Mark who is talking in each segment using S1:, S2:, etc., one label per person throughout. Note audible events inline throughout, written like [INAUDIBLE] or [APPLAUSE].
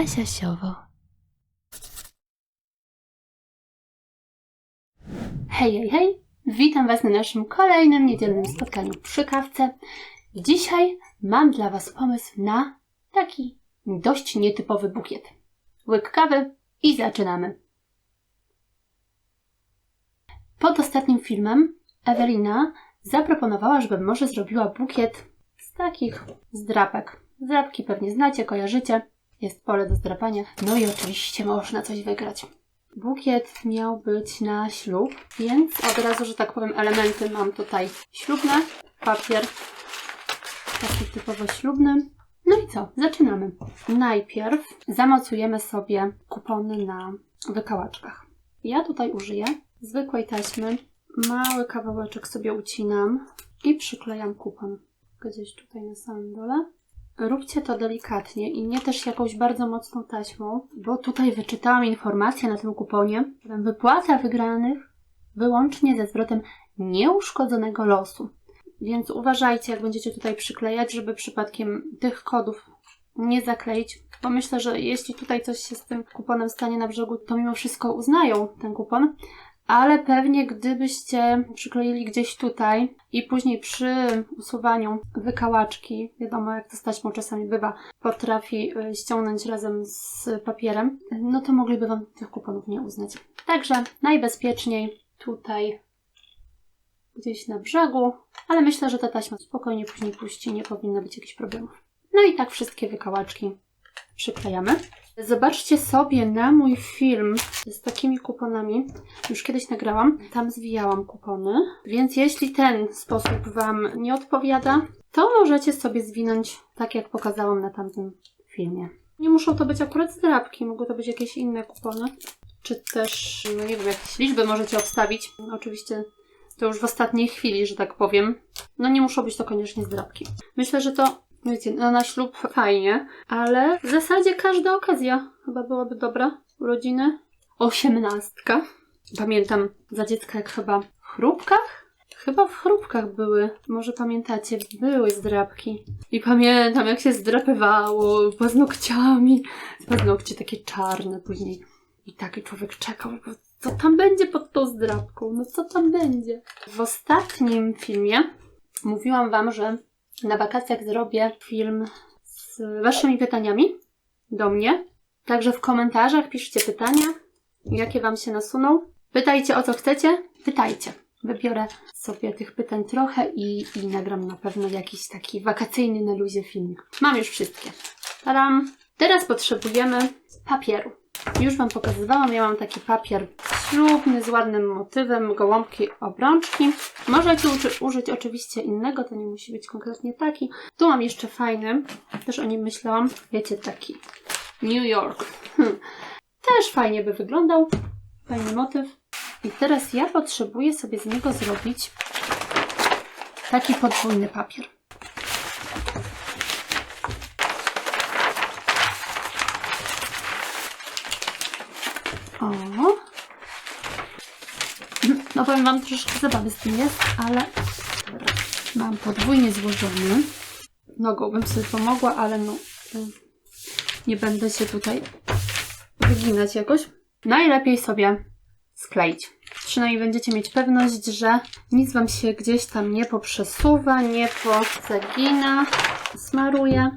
S1: Zasiasiowo. Hej, hej, hej! Witam Was na naszym kolejnym niedzielnym spotkaniu przy kawce. Dzisiaj mam dla Was pomysł na taki dość nietypowy bukiet. Łyk kawy i zaczynamy. Pod ostatnim filmem Ewelina zaproponowała, żebym może zrobiła bukiet z takich zdrapek. Zdrapki pewnie znacie, kojarzycie. Jest pole do zdrapania. No i oczywiście można coś wygrać. Bukiet miał być na ślub, więc od razu, że tak powiem, elementy mam tutaj ślubne, papier taki typowo ślubny. No i co? Zaczynamy. Najpierw zamocujemy sobie kupony na wykałaczkach. Ja tutaj użyję zwykłej taśmy. Mały kawałeczek sobie ucinam i przyklejam kupon gdzieś tutaj na samym dole. Róbcie to delikatnie i nie też jakąś bardzo mocną taśmą, bo tutaj wyczytałam informację na tym kuponie. Wypłata wygranych wyłącznie ze zwrotem nieuszkodzonego losu. Więc uważajcie, jak będziecie tutaj przyklejać, żeby przypadkiem tych kodów nie zakleić, bo myślę, że jeśli tutaj coś się z tym kuponem stanie na brzegu, to mimo wszystko uznają ten kupon, ale pewnie gdybyście przykleili gdzieś tutaj i później przy usuwaniu wykałaczki, wiadomo jak to z taśmą czasami bywa, potrafi y, ściągnąć razem z papierem, no to mogliby Wam tych kuponów nie uznać. Także najbezpieczniej tutaj gdzieś na brzegu, ale myślę, że ta taśma spokojnie później puści, nie powinno być jakichś problemów. No i tak wszystkie wykałaczki przyklejamy. Zobaczcie sobie na mój film z takimi kuponami. Już kiedyś nagrałam. Tam zwijałam kupony. Więc jeśli ten sposób Wam nie odpowiada, to możecie sobie zwinąć tak, jak pokazałam na tamtym filmie. Nie muszą to być akurat zdrabki, mogą to być jakieś inne kupony. Czy też, no nie wiem, jakieś liczby możecie obstawić. Oczywiście to już w ostatniej chwili, że tak powiem. No nie muszą być to koniecznie zdrabki. Myślę, że to Wiecie, no na ślub fajnie, ale w zasadzie każda okazja chyba byłaby dobra. Urodziny. Osiemnastka. Pamiętam za dziecka jak chyba w chrupkach? Chyba w chrupkach były. Może pamiętacie, były zdrabki. I pamiętam jak się zdrapywało paznokciami. Paznokcie takie czarne później. I taki człowiek czekał, bo co tam będzie pod tą zdrabką? No co tam będzie? W ostatnim filmie mówiłam wam, że na wakacjach zrobię film z Waszymi pytaniami do mnie. Także w komentarzach piszcie pytania, jakie Wam się nasuną. Pytajcie o co chcecie, pytajcie. Wybiorę sobie tych pytań trochę i, i nagram na pewno jakiś taki wakacyjny na luzie filmik. Mam już wszystkie. Tadam! Teraz potrzebujemy papieru. Już Wam pokazywałam, ja mam taki papier ślubny z ładnym motywem, gołąbki, obrączki. Możecie uży użyć oczywiście innego, to nie musi być konkretnie taki. Tu mam jeszcze fajny, też o nim myślałam, wiecie, taki New York. Hm. Też fajnie by wyglądał, fajny motyw. I teraz ja potrzebuję sobie z niego zrobić taki podwójny papier. O. No powiem Wam, troszeczkę zabawy z tym jest, ale mam podwójnie złożony. Nogą bym sobie pomogła, ale no y, nie będę się tutaj wyginać jakoś. Najlepiej sobie skleić. Przynajmniej będziecie mieć pewność, że nic Wam się gdzieś tam nie poprzesuwa, nie pozagina. Smaruję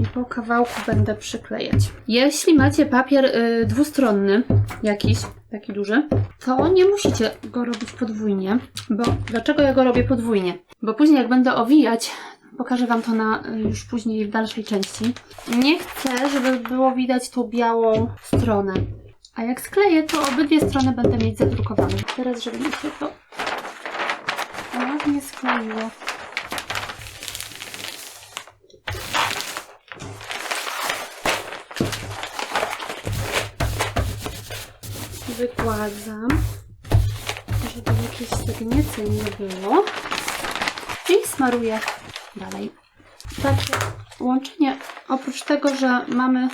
S1: i po kawałku będę przyklejać. Jeśli macie papier y, dwustronny, jakiś, taki duży, to nie musicie go robić podwójnie. Bo dlaczego ja go robię podwójnie? Bo później jak będę owijać, pokażę Wam to na, y, już później w dalszej części. Nie chcę, żeby było widać tą białą stronę. A jak skleję, to obydwie strony będę mieć zadrukowane. Teraz, żeby mi się to ładnie skleiło. Wygładzam, żeby jakieś zagnieceń nie było. I smaruję dalej. Takie łączenie, oprócz tego, że mamy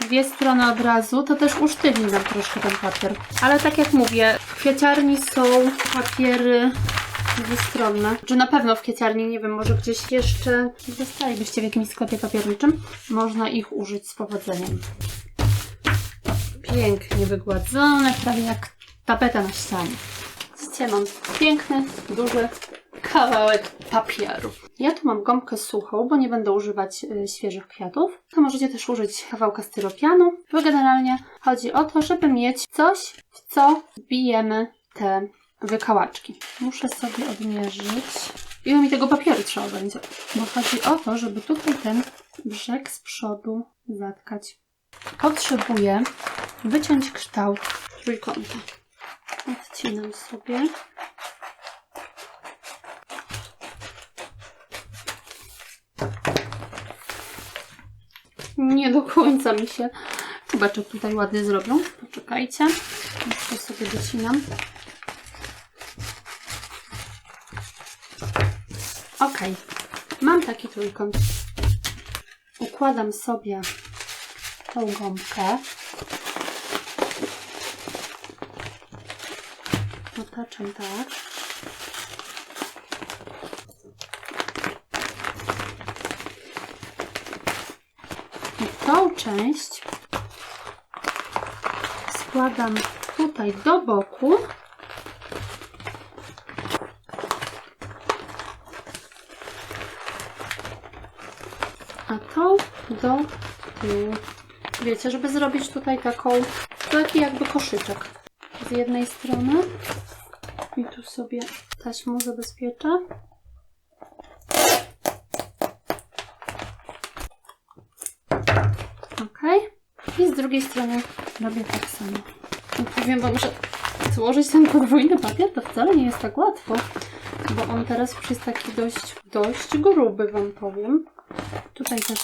S1: dwie strony obrazu, to też usztywni nam troszkę ten papier. Ale tak jak mówię, w kwieciarni są papiery dwustronne. Czy na pewno w kwieciarni, nie wiem, może gdzieś jeszcze dostalibyście w jakimś sklepie papierniczym. Można ich użyć z powodzeniem. Pięknie wygładzone, prawie jak tapeta na ścianie. Widzicie, mam piękny, duży kawałek papieru. Ja tu mam gąbkę suchą, bo nie będę używać y, świeżych kwiatów. To możecie też użyć kawałka styropianu, bo generalnie chodzi o to, żeby mieć coś, w co wbijemy te wykałaczki. Muszę sobie odmierzyć. Ile mi tego papieru trzeba będzie? Bo chodzi o to, żeby tutaj ten brzeg z przodu zatkać. Potrzebuję wyciąć kształt trójkąta. Odcinam sobie. Nie do końca mi się czubeczek tutaj ładny zrobią. Poczekajcie. To sobie docinam. Ok. Mam taki trójkąt. Układam sobie tą gąbkę. Otaczam tak. I tą część składam tutaj do boku. A tą do tyłu. Wiecie, żeby zrobić tutaj taką, taki jakby koszyczek z jednej strony. I tu sobie taśmą zabezpieczę. Ok. I z drugiej strony robię tak samo. I powiem Wam, że złożyć ten podwójny papier to wcale nie jest tak łatwo, bo on teraz już jest taki dość, dość gruby, Wam powiem. Tutaj też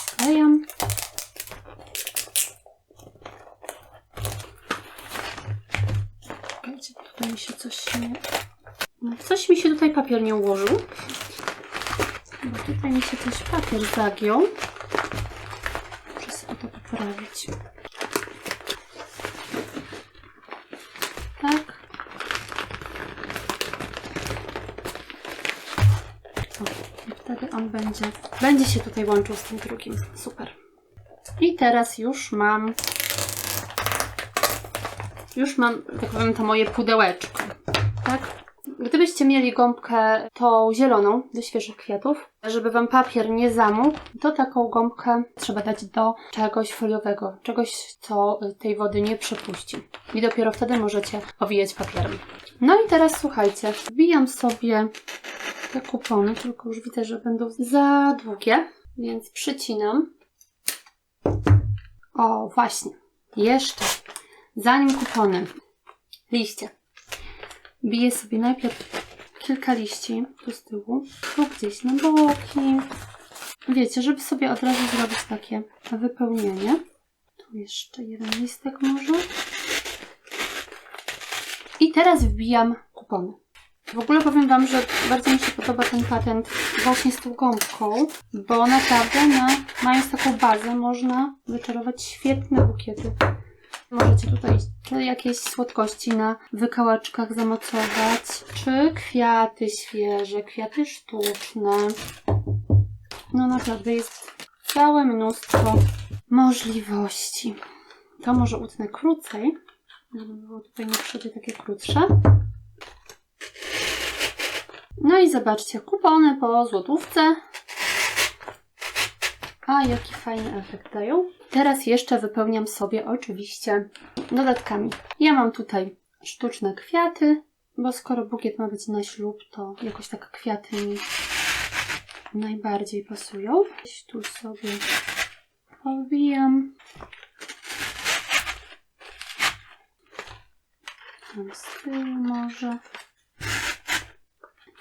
S1: się coś nie... No, Coś mi się tutaj papier nie ułożył. Bo tutaj mi się coś papier zagiął. Muszę sobie to poprawić. Tak. O, wtedy on będzie, będzie się tutaj łączył z tym drugim. Super. I teraz już mam już mam, tak powiem, to moje pudełeczko. Tak? Gdybyście mieli gąbkę tą zieloną do świeżych kwiatów, żeby Wam papier nie zamógł, to taką gąbkę trzeba dać do czegoś foliowego, czegoś, co tej wody nie przepuści. I dopiero wtedy możecie owijać papierem. No i teraz słuchajcie, wbijam sobie te kupony, tylko już widzę, że będą za długie, więc przycinam. O, właśnie. Jeszcze Zanim kupony, liście. Biję sobie najpierw kilka liści tu z tyłu, tu gdzieś na boki. Wiecie, żeby sobie od razu zrobić takie wypełnienie. Tu jeszcze jeden listek może. I teraz wbijam kupony. W ogóle powiem Wam, że bardzo mi się podoba ten patent właśnie z tą gąbką, bo naprawdę na, mając taką bazę można wyczarować świetne bukiety. Możecie tutaj jakieś słodkości na wykałaczkach zamocować, czy kwiaty świeże, kwiaty sztuczne. No naprawdę jest całe mnóstwo możliwości. To może utnę krócej, żeby było tutaj na przodzie takie krótsze. No i zobaczcie, kupony po złotówce. A jaki fajny efekt dają. Teraz jeszcze wypełniam sobie oczywiście dodatkami. Ja mam tutaj sztuczne kwiaty, bo skoro bukiet ma być na ślub, to jakoś tak kwiaty mi najbardziej pasują. Tu sobie owijam. Tam z tyłu może.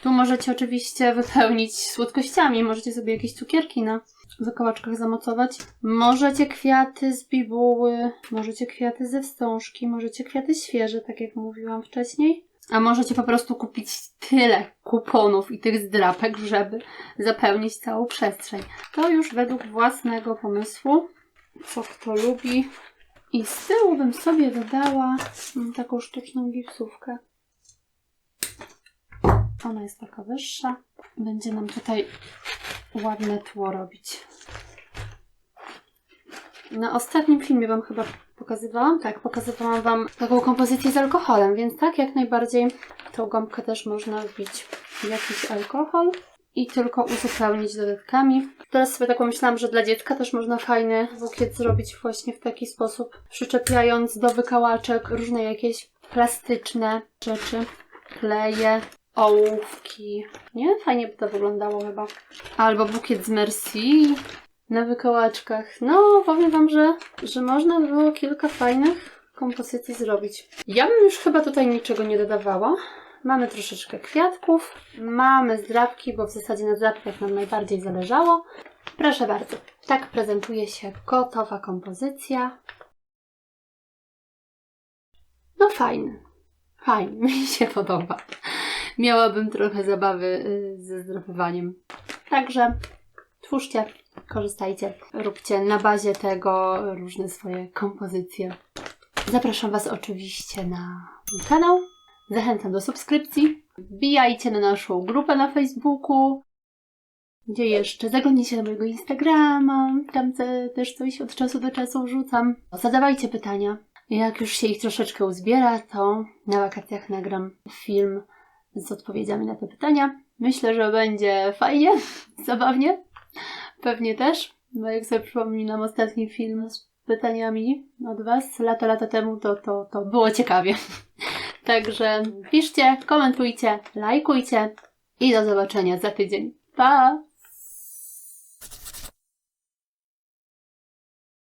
S1: Tu możecie oczywiście wypełnić słodkościami. Możecie sobie jakieś cukierki na wykałaczkach zamocować. Możecie kwiaty z bibuły, możecie kwiaty ze wstążki, możecie kwiaty świeże, tak jak mówiłam wcześniej. A możecie po prostu kupić tyle kuponów i tych zdrapek, żeby zapełnić całą przestrzeń. To już według własnego pomysłu, co kto lubi. I z tyłu bym sobie dodała mm, taką sztuczną gipsówkę. Ona jest taka wyższa. Będzie nam tutaj ładne tło robić. Na ostatnim filmie Wam chyba pokazywałam, tak, pokazywałam Wam taką kompozycję z alkoholem, więc tak, jak najbardziej tą gąbkę też można wbić w jakiś alkohol i tylko uzupełnić dodatkami. Teraz sobie tak pomyślałam, że dla dziecka też można fajny bukiet zrobić właśnie w taki sposób, przyczepiając do wykałaczek różne jakieś plastyczne rzeczy, kleje, ołówki. Nie? Fajnie by to wyglądało chyba. Albo bukiet z Merci na wykałaczkach. No, powiem Wam, że, że można by było kilka fajnych kompozycji zrobić. Ja bym już chyba tutaj niczego nie dodawała. Mamy troszeczkę kwiatków, mamy zdrabki, bo w zasadzie na zdrabkach nam najbardziej zależało. Proszę bardzo, tak prezentuje się gotowa kompozycja. No fajny, fajny, [LAUGHS] mi się podoba. Miałabym trochę zabawy y, ze zdrapywaniem. Także twórzcie, korzystajcie, róbcie na bazie tego różne swoje kompozycje. Zapraszam Was oczywiście na mój kanał. Zachęcam do subskrypcji. Wbijajcie na naszą grupę na Facebooku. Gdzie jeszcze? Zaglądnijcie na mojego Instagrama. Tam te, też coś od czasu do czasu wrzucam. Zadawajcie pytania. Jak już się ich troszeczkę uzbiera, to na wakacjach nagram film z odpowiedziami na te pytania. Myślę, że będzie fajnie, [LAUGHS] zabawnie. Pewnie też, bo jak sobie przypominam ostatni film z pytaniami od Was lata, lata temu, to, to, to było ciekawie. [LAUGHS] Także piszcie, komentujcie, lajkujcie i do zobaczenia za tydzień. Pa!